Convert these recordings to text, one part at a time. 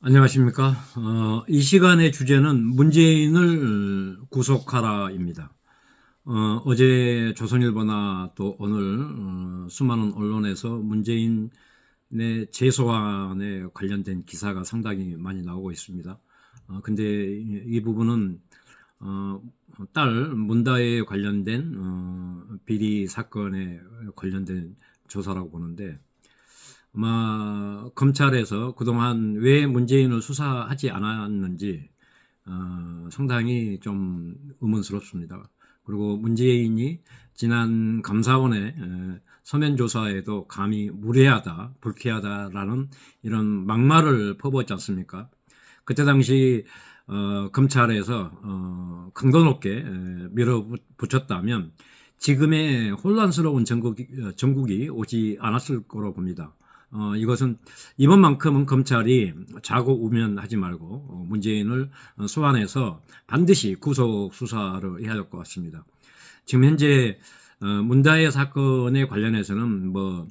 안녕하십니까. 어, 이 시간의 주제는 문재인을 구속하라입니다. 어, 어제 조선일보나 또 오늘 어, 수많은 언론에서 문재인의 재소환에 관련된 기사가 상당히 많이 나오고 있습니다. 어, 근데 이, 이 부분은 어, 딸 문다에 관련된 어, 비리 사건에 관련된 조사라고 보는데 아마 검찰에서 그동안 왜 문재인을 수사하지 않았는지 어, 상당히 좀 의문스럽습니다. 그리고 문재인이 지난 감사원의 에, 서면 조사에도 감히 무례하다, 불쾌하다라는 이런 막말을 퍼부었지 않습니까? 그때 당시 어, 검찰에서 어, 강도 높게 에, 밀어붙였다면 지금의 혼란스러운 전국이, 어, 전국이 오지 않았을 거로 봅니다. 어, 이것은 이번만큼은 검찰이 자고 우면하지 말고 어, 문재인을 어, 소환해서 반드시 구속 수사를 해야 될 것 같습니다. 지금 현재 어, 문다의 사건에 관련해서는 뭐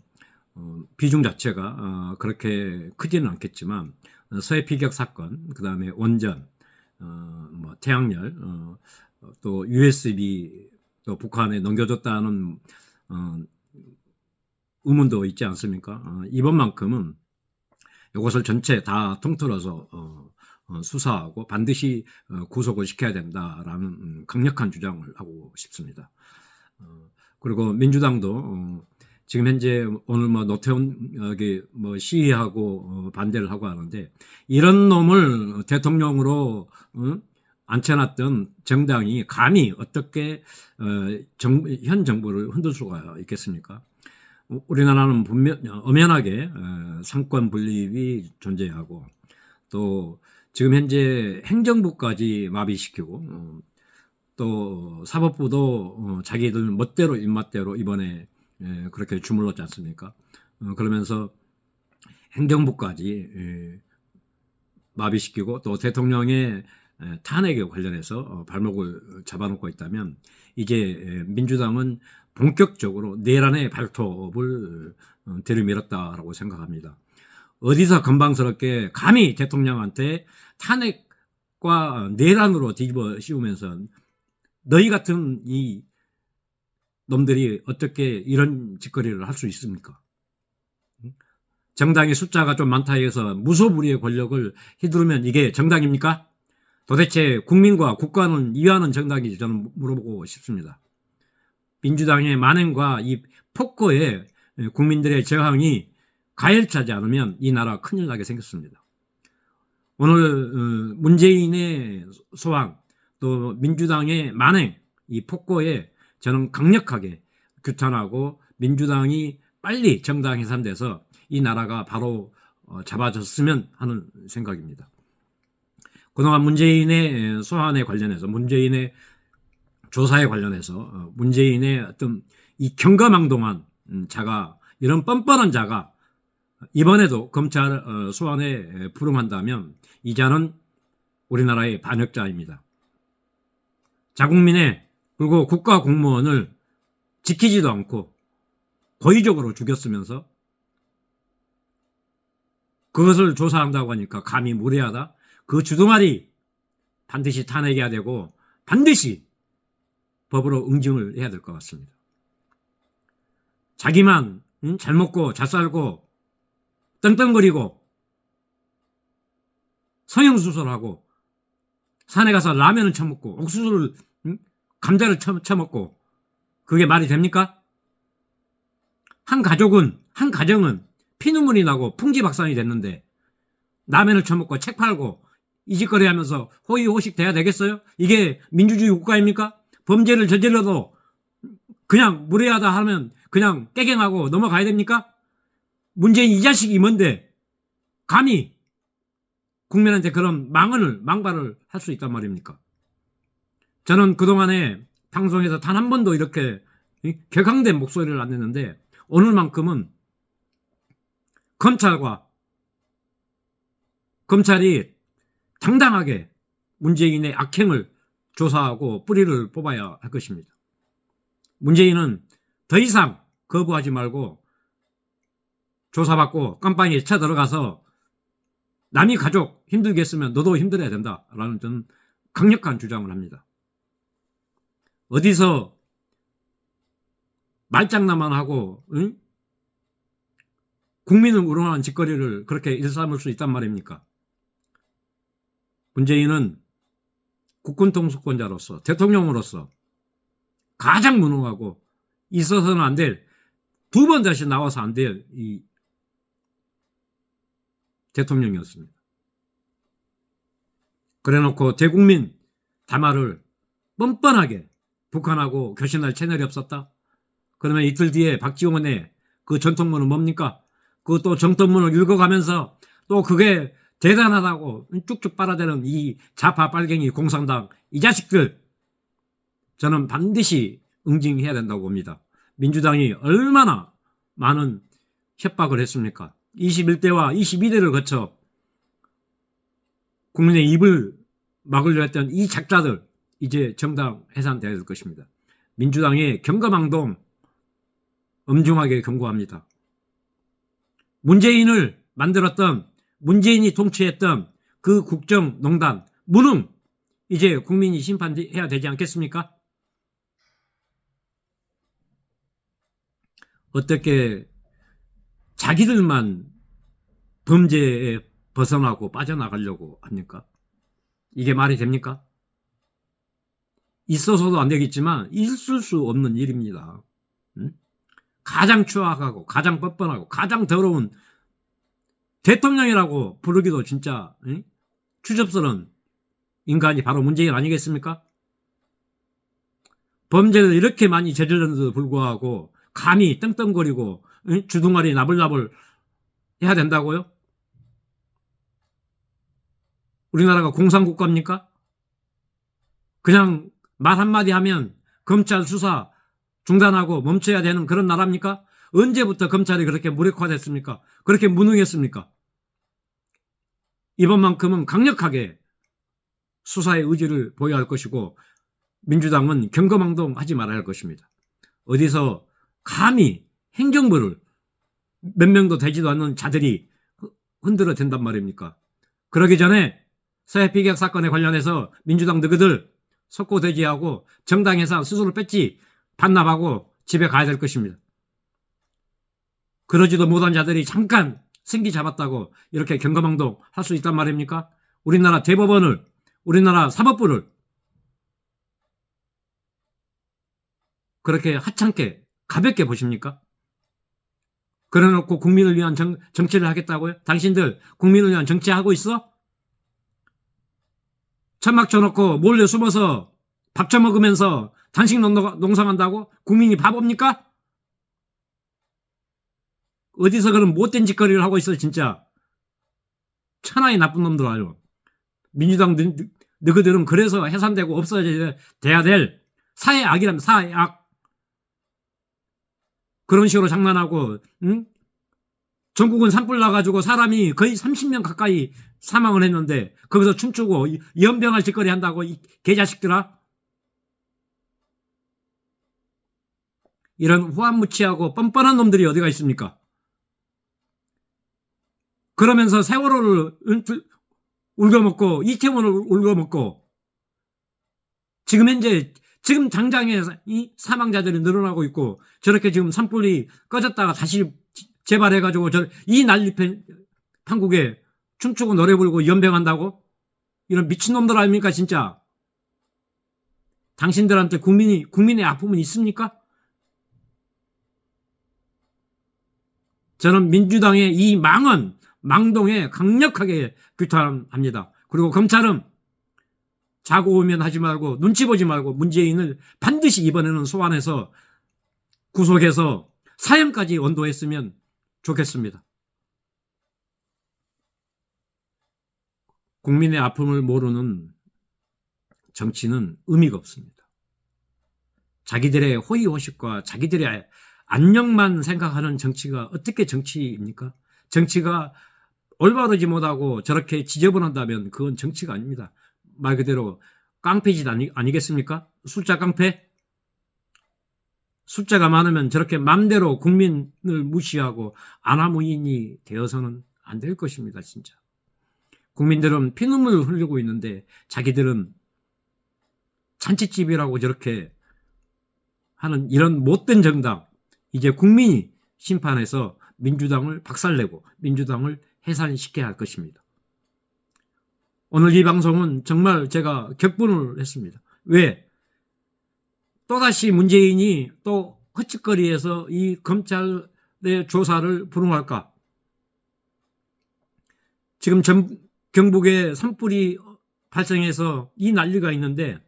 어, 비중 자체가 어, 그렇게 크지는 않겠지만 어, 서해 피격 사건, 그 다음에 원전, 어, 뭐 태양열, 어, 또 USB 또 북한에 넘겨줬다는 어, 의문도 있지 않습니까? 어, 이번만큼은 이것을 전체 다 통틀어서 어, 어, 수사하고 반드시 어, 구속을 시켜야 된다라는 음, 강력한 주장을 하고 싶습니다. 어, 그리고 민주당도 어, 지금 현재 오늘 뭐 노태운 여기 뭐 시위하고 어, 반대를 하고 하는데 이런 놈을 대통령으로 어, 앉혀놨던 정당이 감히 어떻게 어, 정, 현 정부를 흔들 수가 있겠습니까? 우리나라는 분명 엄연하게 어, 상권 분립이 존재하고 또 지금 현재 행정부까지 마비시키고 어, 또 사법부도 어, 자기들 멋대로 입맛대로 이번에 예, 그렇게 주물렀지 않습니까? 그러면서 행정부까지 예, 마비시키고 또 대통령의 예, 탄핵에 관련해서 발목을 잡아놓고 있다면 이제 민주당은 본격적으로 내란의 발톱을 어, 들이밀었다라고 생각합니다. 어디서 건방스럽게 감히 대통령한테 탄핵과 내란으로 뒤집어 씌우면서 너희 같은 이 놈들이 어떻게 이런 짓거리를 할 수 있습니까? 정당의 숫자가 좀 많다 해서 무소불위의 권력을 휘두르면 이게 정당입니까? 도대체 국민과 국가는 이해하는 정당인지 저는 물어보고 싶습니다. 민주당의 만행과 이 폭거에 국민들의 저항이 가열차지 않으면 이 나라 큰일 나게 생겼습니다. 오늘 어, 문재인의 소환 또 민주당의 만행 이 폭거에 저는 강력하게 규탄하고 민주당이 빨리 정당 해산돼서 이 나라가 바로 어, 잡아졌으면 하는 생각입니다. 그동안 문재인의 소환에 관련해서 문재인의 조사에 관련해서 어, 문재인의 어떤 이 경거망동한 음, 자가 이런 뻔뻔한 자가 이번에도 검찰 어, 소환에 불응한다면 이 자는 우리나라의 반역자입니다. 자국민의 그리고 국가 공무원을 지키지도 않고 고의적으로 죽였으면서 그것을 조사한다고 하니까 감히 무례하다. 그 주둥아리 반드시 탄핵해야 되고 반드시 법으로 응징을 해야 될 것 같습니다. 자기만 응? 잘 먹고 잘 살고 떵떵거리고 성형수술하고 산에 가서 라면을 처먹고 옥수수를 응? 감자를 처, 처먹고 그게 말이 됩니까? 한 가족은 한 가정은 피눈물이 나고 풍지박산이 됐는데 라면을 처먹고 책 팔고 이짓거리 하면서 호의호식 돼야 되겠어요? 이게 민주주의 국가입니까? 범죄를 저질러도 그냥 무례하다 하면 그냥 깨갱하고 넘어가야 됩니까? 문재인 이 자식이 뭔데 감히 국민한테 그런 망언을 망발을 할 수 있단 말입니까? 저는 그동안에 방송에서 단 한 번도 이렇게 격앙된 목소리를 안 냈는데 오늘만큼은 검찰과 검찰이 당당하게 문재인의 악행을 조사하고 뿌리를 뽑아야 할 것입니다. 문재인은 더 이상 거부하지 말고 조사받고 깜빵에 쳐들어가서 남이 가족 힘들게 했으면 너도 힘들어야 된다라는 저는 강력한 주장을 합니다. 어디서 말장난만 하고 응? 국민을 우롱하는 짓거리를 그렇게 일삼을 수 있단 말입니까? 문재인은 국군 통수권자로서 대통령으로서 가장 무능하고 있어서는 안 될 두 번 다시 나와서 안 될 이 대통령이었습니다. 그래놓고 대국민 담화를 뻔뻔하게 북한하고 교신할 채널이 없었다. 그러면 이틀 뒤에 박지원의 그 전통문은 뭡니까? 그 또 정통문을 읽어가면서 또 그게 대단하다고 쭉쭉 빨아대는 이 좌파 빨갱이 공산당 이 자식들 저는 반드시 응징해야 된다고 봅니다. 민주당이 얼마나 많은 협박을 했습니까? 21대와 22대를 거쳐 국민의 입을 막으려 했던 이 작자들 이제 정당 해산돼야 될 것입니다. 민주당의 경거망동 엄중하게 경고합니다. 문재인을 만들었던 문재인이 통치했던 그 국정농단 무능 이제 국민이 심판해야 되지 않겠습니까? 어떻게 자기들만 범죄에 벗어나고 빠져나가려고 합니까? 이게 말이 됩니까? 있어서도 안 되겠지만 있을 수 없는 일입니다. 응? 가장 추악하고 가장 뻔뻔하고 가장 더러운 대통령이라고 부르기도 진짜 응? 추접스러운 인간이 바로 문재인 아니겠습니까? 범죄를 이렇게 많이 저질렀는데도 불구하고 감히 떵떵거리고 응? 주둥아리 나불나불 해야 된다고요? 우리나라가 공산국가입니까? 그냥 말 한마디 하면 검찰 수사 중단하고 멈춰야 되는 그런 나라입니까? 언제부터 검찰이 그렇게 무력화됐습니까? 그렇게 무능했습니까? 이번만큼은 강력하게 수사의 의지를 보여야 할 것이고 민주당은 경거망동 하지 말아야 할 것입니다. 어디서 감히 행정부를 몇 명도 되지도 않는 자들이 흔들어 댄단 말입니까? 그러기 전에 서해 피격 사건에 관련해서 민주당 너희들 석고대지하고 정당에서 스스로 뺐지 반납하고 집에 가야 될 것입니다. 그러지도 못한 자들이 잠깐 생기 잡았다고 이렇게 경거망동 할 수 있단 말입니까? 우리나라 대법원을 우리나라 사법부를 그렇게 하찮게 가볍게 보십니까? 그래놓고 국민을 위한 정, 정치를 하겠다고요? 당신들 국민을 위한 정치하고 있어? 천막 쳐놓고 몰래 숨어서 밥 처먹으면서 단식 농성한다고? 국민이 바보입니까? 어디서 그런 못된 짓거리를 하고 있어 진짜 천하의 나쁜 놈들 아요 민주당 너, 너희들은 그래서 해산되고 없어져야 될 사회 악이라면 사회 악 그런 식으로 장난하고 응? 전국은 산불 나가지고 사람이 거의 30명 가까이 사망을 했는데 거기서 춤추고 연병할 짓거리 한다고 이 개자식들아 이런 후한무치하고 뻔뻔한 놈들이 어디가 있습니까? 그러면서 세월호를 울거먹고 이태원을 울거먹고 지금 현재 지금 당장에 이 사망자들이 늘어나고 있고 저렇게 지금 산불이 꺼졌다가 다시 재발해가지고 저 이 난리 판국에 춤추고 노래 부르고 연병한다고 이런 미친놈들 아닙니까 진짜 당신들한테 국민이 국민의 아픔은 있습니까? 저는 민주당의 이 망언 망동에 강력하게 규탄합니다. 그리고 검찰은 자고 오면 하지 말고 눈치 보지 말고 문재인을 반드시 이번에는 소환해서 구속해서 사형까지 원도했으면 좋겠습니다. 국민의 아픔을 모르는 정치는 의미가 없습니다. 자기들의 호의호식과 자기들의 안녕만 생각하는 정치가 어떻게 정치입니까? 정치가 올바르지 못하고 저렇게 지저분한다면 그건 정치가 아닙니다. 말 그대로 깡패짓 아니, 아니겠습니까? 숫자 깡패? 숫자가 많으면 저렇게 맘대로 국민을 무시하고 아나무인이 되어서는 안 될 것입니다, 진짜. 국민들은 피눈물을 흘리고 있는데 자기들은 잔치집이라고 저렇게 하는 이런 못된 정당 이제 국민이 심판해서 민주당을 박살내고 민주당을 해산시켜야 할 것입니다. 오늘 이 방송은 정말 제가 격분을 했습니다. 왜? 또다시 문재인이 또 허측거리에서 이 검찰의 조사를 불응할까? 지금 전, 경북에 산불이 발생해서 이 난리가 있는데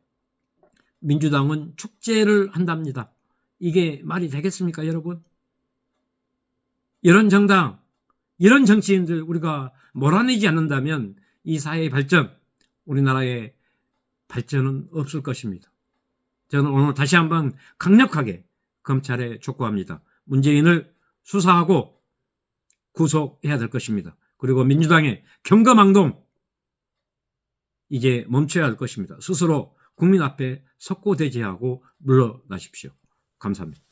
민주당은 축제를 한답니다. 이게 말이 되겠습니까, 여러분? 이런 정당, 이런 정치인들 우리가 몰아내지 않는다면 이 사회의 발전, 우리나라의 발전은 없을 것입니다. 저는 오늘 다시 한번 강력하게 검찰에 촉구합니다. 문재인을 수사하고 구속해야 될 것입니다. 그리고 민주당의 경거망동 이제 멈춰야 할 것입니다. 스스로 국민 앞에 석고대죄하고 물러나십시오. 감사합니다.